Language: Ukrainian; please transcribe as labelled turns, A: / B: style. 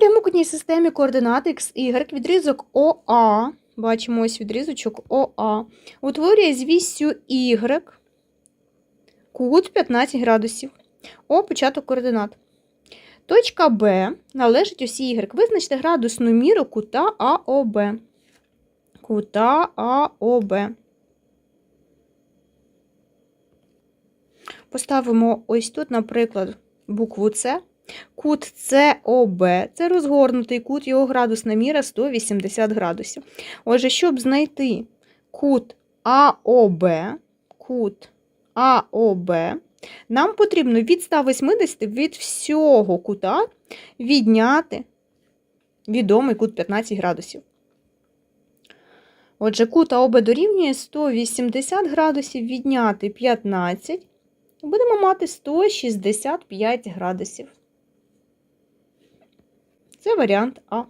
A: прямокутній системі координат x, y відрізок ОА, бачимо ось відрізочок ОА, утворює з віссю y кут 15 градусів. О початок координат. Точка Б належить осі Y. Визначте градусну міру кута АОБ. Кута АОБ. Поставимо ось тут, наприклад, букву С. Кут СОБ це розгорнутий кут, його градусна міра 180 градусів. Отже, щоб знайти кут АОБ, кут АОБ, нам потрібно від 180 від всього кута відняти відомий кут 15 градусів. Отже, кут АОБ дорівнює 180 градусів відняти 15. Будемо мати 165 градусів. Це варіант А.